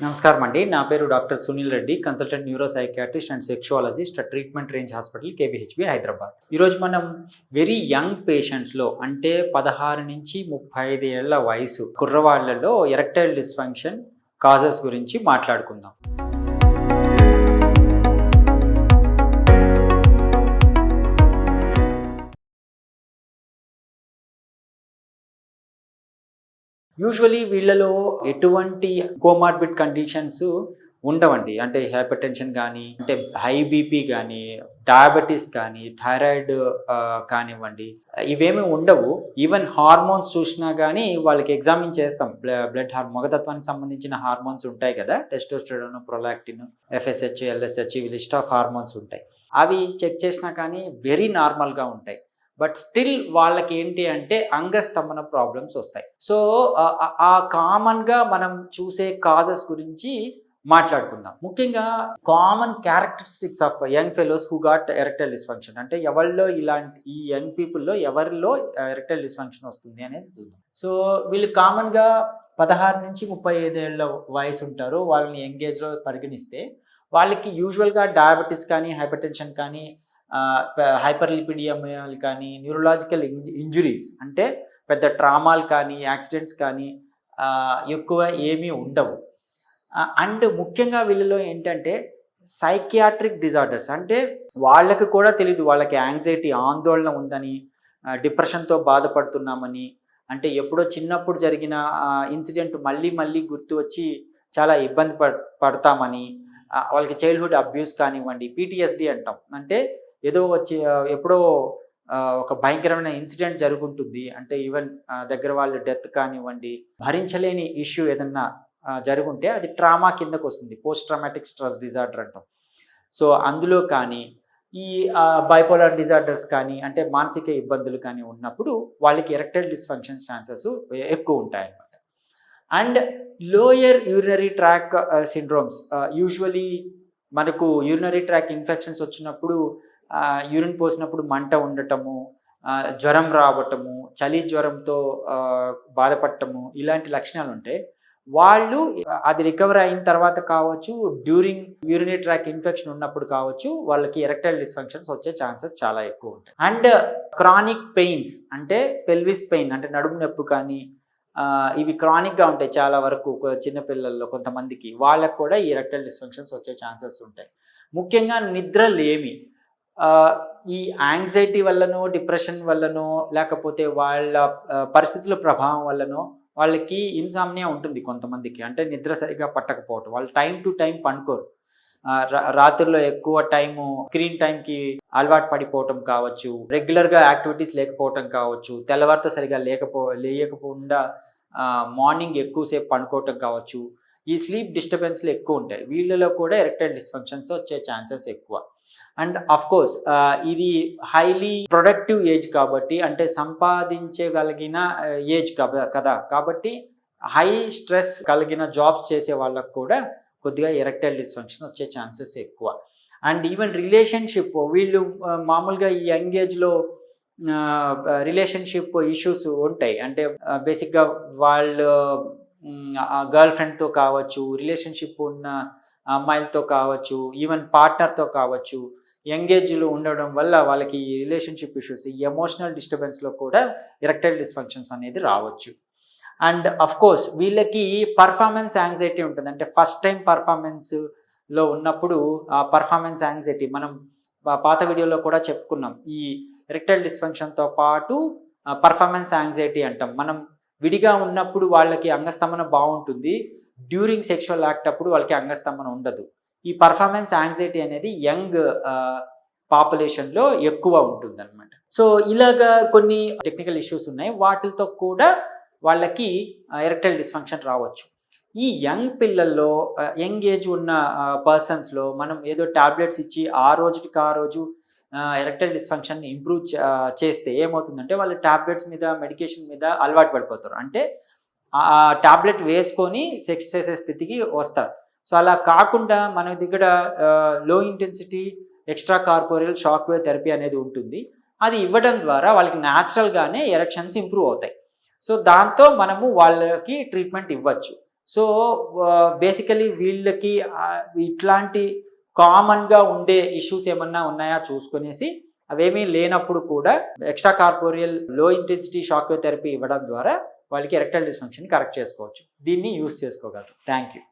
నమస్కారం అండి. నా పేరు doctor Sunil Reddy consultant neuro psychiatrist and sexologist treatment range hospital KBHB Hyderabad ఈరోజు మనం వెరీ యంగ్ పేషెంట్స్లో అంటే పదహారు నుంచి ముప్పై ఐదు ఏళ్ళ వయసు కుర్రవాళ్ళలో ఎరక్టైల్ డిస్ఫంక్షన్ కాజెస్ గురించి మాట్లాడుకుందాం. యూజువలీ వీళ్ళలో ఎటువంటి కోమార్బిడ్ కండిషన్స్ ఉండవండి. అంటే హైపర్ టెన్షన్ కానీ అంటే హై బీపీ కానీ డయాబెటీస్ కానీ థైరాయిడ్ కానివ్వండి. ఇవేమీ ఉండవు. ఈవెన్ హార్మోన్స్ చూసినా కానీ వాళ్ళకి ఎగ్జామిన్ చేస్తాం. బ్లడ్ హార్ మగతత్వానికి సంబంధించిన హార్మోన్స్ ఉంటాయి కదా. టెస్టోస్టెరోన్ ప్రొలాక్టిన్ ఎఫ్ఎస్హెచ్ ఎల్ఎస్హెచ్ ఇవి లిస్ట్ ఆఫ్ హార్మోన్స్ ఉంటాయి. అవి చెక్ చేసినా కానీ వెరీ నార్మల్గా ఉంటాయి. బట్ స్టిల్ వాళ్ళకి ఏంటి అంటే అంగస్తంభన ప్రాబ్లమ్స్ వస్తాయి. సో ఆ కామన్గా మనం చూసే కాజెస్ గురించి మాట్లాడుకుందాం. ముఖ్యంగా common characteristics of young fellows who got erectile dysfunction అంటే ఎవరిలో ఇలాంటి ఈ యంగ్ పీపుల్లో ఎవరిలో ఎరెక్టైల్ డిస్ఫంక్షన్ వస్తుంది అనేది చూద్దాం. సో వీళ్ళు కామన్గా పదహారు నుంచి ముప్పై ఐదేళ్ళ వయసు ఉంటారు వాళ్ళని యంగేజ్లో పరిగణిస్తే వాళ్ళకి యూజువల్గా డయాబెటీస్ కానీ హైపర్ టెన్షన్ కానీ హైపర్ లిపిడియమియాలు కానీ న్యూరలాజికల్ ఇంజురీస్ అంటే పెద్ద ట్రామాలు కానీ యాక్సిడెంట్స్ కానీ ఎక్కువ ఏమీ ఉండవు. అండ్ ముఖ్యంగా వీళ్ళలో ఏంటంటే సైకియాట్రిక్ డిజార్డర్స్ అంటే వాళ్ళకి కూడా తెలియదు వాళ్ళకి యాంగ్జైటీ ఆందోళన ఉందని డిప్రెషన్తో బాధపడుతున్నామని. అంటే ఎప్పుడో చిన్నప్పుడు జరిగిన ఇన్సిడెంట్ మళ్ళీ మళ్ళీ గుర్తు వచ్చి చాలా ఇబ్బంది పడతామని వాళ్ళకి చైల్డ్హుడ్ అబ్యూస్ కానివ్వండి పీటీఎస్డి అంటాం. అంటే ఏదో వచ్చి ఎప్పుడో ఒక భయంకరమైన ఇన్సిడెంట్ జరుగుంటుంది. అంటే ఈవెన్ దగ్గర వాళ్ళ డెత్ కానివ్వండి భరించలేని ఇష్యూ ఏదన్నా జరుగుంటే అది ట్రామా కిందకు వస్తుంది పోస్ట్ ట్రామాటిక్ స్ట్రెస్ డిజార్డర్ అంటాం. సో అందులో కానీ ఈ బైపోలార్ డిజార్డర్స్ కానీ అంటే మానసిక ఇబ్బందులు కానీ ఉన్నప్పుడు వాళ్ళకి ఎరెక్టైల్ డిస్ఫంక్షన్ ఛాన్సెస్ ఎక్కువ ఉంటాయి అన్నమాట and lower urinary tract syndromes usually మనకు యూరినరీ ట్రాక్ ఇన్ఫెక్షన్స్ వచ్చినప్పుడు యూరిన్ పోసినప్పుడు మంట ఉండటము జ్వరం రావటము చలి జ్వరంతో బాధపడటము ఇలాంటి లక్షణాలు ఉంటాయి వాళ్ళు అది రికవర్ అయిన తర్వాత కావచ్చు డ్యూరింగ్ యూరినరీ ట్రాక్ ఇన్ఫెక్షన్ ఉన్నప్పుడు కావచ్చు వాళ్ళకి ఎరెక్టైల్ డిస్ఫంక్షన్స్ వచ్చే ఛాన్సెస్ చాలా ఎక్కువ ఉంటాయి. అండ్ క్రానిక్ పెయిన్స్ అంటే పెల్విస్ పెయిన్ అంటే నడుము నొప్పి కానీ ఇవి క్రానిక్గా ఉంటాయి చాలా వరకు చిన్నపిల్లల్లో కొంతమందికి. వాళ్ళకు కూడా ఈ ఎరెక్టైల్ డిస్ఫంక్షన్స్ వచ్చే ఛాన్సెస్ ఉంటాయి. ముఖ్యంగా నిద్ర లేమి ఈ యాంగ్జైటీ వల్లనో డిప్రెషన్ వల్లనో లేకపోతే వాళ్ళ పరిస్థితుల ప్రభావం వల్లనో వాళ్ళకి ఇన్సామ్నియా ఉంటుంది కొంతమందికి. అంటే నిద్ర సరిగా పట్టకపోవటం. వాళ్ళు టైం టు టైం పండుకోరు. రాత్రిలో ఎక్కువ టైము స్క్రీన్ టైంకి అలవాటు పడిపోవటం కావచ్చు. రెగ్యులర్గా యాక్టివిటీస్ లేకపోవటం కావచ్చు. తెల్లవారితో సరిగా లేకపో లేయకపోకుండా మార్నింగ్ ఎక్కువసేపు పండుకోవటం కావచ్చు. ఈ స్లీప్ డిస్టర్బెన్స్లు ఎక్కువ ఉంటాయి. వీళ్ళలో కూడా ఎరెక్టైల్ డిస్ఫంక్షన్స్ వచ్చే ఛాన్సెస్ ఎక్కువ. అండ్ అఫ్ కోర్స్ ఇది హైలీ ప్రొడక్టివ్ ఏజ్ కాబట్టి అంటే సంపాదించగలిగిన ఏజ్ కదా. కాబట్టి హై స్ట్రెస్ కలిగిన జాబ్స్ చేసే వాళ్ళకు కూడా కొద్దిగా ఎరెక్టైల్ డిస్ఫంక్షన్ వచ్చే ఛాన్సెస్ ఎక్కువ. అండ్ ఈవెన్ రిలేషన్షిప్ వీళ్ళు మామూలుగా ఈ యంగ్ ఏజ్లో రిలేషన్షిప్ ఇష్యూస్ ఉంటాయి. అంటే బేసిక్గా వాళ్ళు గర్ల్ ఫ్రెండ్తో కావచ్చు రిలేషన్షిప్ ఉన్న అమ్మాయిలతో కావచ్చు ఈవెన్ పార్ట్నర్తో కావచ్చు ఎంగేజ్లు ఉండడం వల్ల వాళ్ళకి ఈ రిలేషన్షిప్ ఇష్యూస్ ఈ ఎమోషనల్ డిస్టర్బెన్స్లో కూడా ఎరెక్టైల్ డిస్ఫంక్షన్స్ అనేది రావచ్చు. అండ్ అఫ్ కోర్స్ వీళ్ళకి పర్ఫార్మెన్స్ యాంగ్జైటీ ఉంటుంది. అంటే ఫస్ట్ టైం పర్ఫార్మెన్స్లో ఉన్నప్పుడు ఆ పర్ఫార్మెన్స్ యాంగ్జైటీ మనం పాత వీడియోలో కూడా చెప్పుకున్నాం. ఈ ఎరెక్టైల్ డిస్ఫంక్షన్తో పాటు పర్ఫార్మెన్స్ యాంగ్జైటీ అంటాం. మనం విడిగా ఉన్నప్పుడు వాళ్ళకి అంగస్తమన బాగుంటుంది. డ్యూరింగ్ సెక్షువల్ యాక్ట్ అప్పుడు వాళ్ళకి అంగస్తంభన ఉండదు. ఈ పర్ఫార్మెన్స్ యాంగ్జైటీ అనేది యంగ్ పాపులేషన్లో ఎక్కువ ఉంటుందన్నమాట. సో ఇలాగా కొన్ని టెక్నికల్ ఇష్యూస్ ఉన్నాయి. వాటితో కూడా వాళ్ళకి ఎరెక్టైల్ డిస్ఫంక్షన్ రావచ్చు. ఈ యంగ్ పిల్లల్లో యంగ్ ఏజ్ ఉన్న పర్సన్స్లో మనం ఏదో ట్యాబ్లెట్స్ ఇచ్చి ఆ రోజుకి ఆ రోజు ఎరెక్టైల్ డిస్ఫంక్షన్ ఇంప్రూవ్ చేస్తే ఏమవుతుందంటే వాళ్ళు ట్యాబ్లెట్స్ మీద మెడికేషన్ మీద అలవాటు పడిపోతారు. అంటే ఆ టాబ్లెట్ వేసుకొని సెక్స్ చేసే స్థితికి వస్తారు. సో అలా కాకుండా మన దగ్గర low intensity extracorporeal shock wave therapy అనేది ఉంటుంది. అది ఇవ్వడం ద్వారా వాళ్ళకి న్యాచురల్గానే ఎరక్షన్స్ ఇంప్రూవ్ అవుతాయి. సో దాంతో మనము వాళ్ళకి ట్రీట్మెంట్ ఇవ్వచ్చు. సో బేసికలీ వీళ్ళకి ఇట్లాంటి కామన్గా ఉండే ఇష్యూస్ ఏమన్నా ఉన్నాయా చూసుకునేసి అవేమీ లేనప్పుడు కూడా ఎక్స్ట్రా కార్పోరియల్లో ఇంటెన్సిటీ షాక్ థెరపీ ఇవ్వడం ద్వారా వాళ్ళకి ఎరెక్టైల్ డిస్ఫంక్షన్ కరెక్ట్ చేసుకోవచ్చు. దీన్ని యూస్ చేసుకోగలరు. Thank you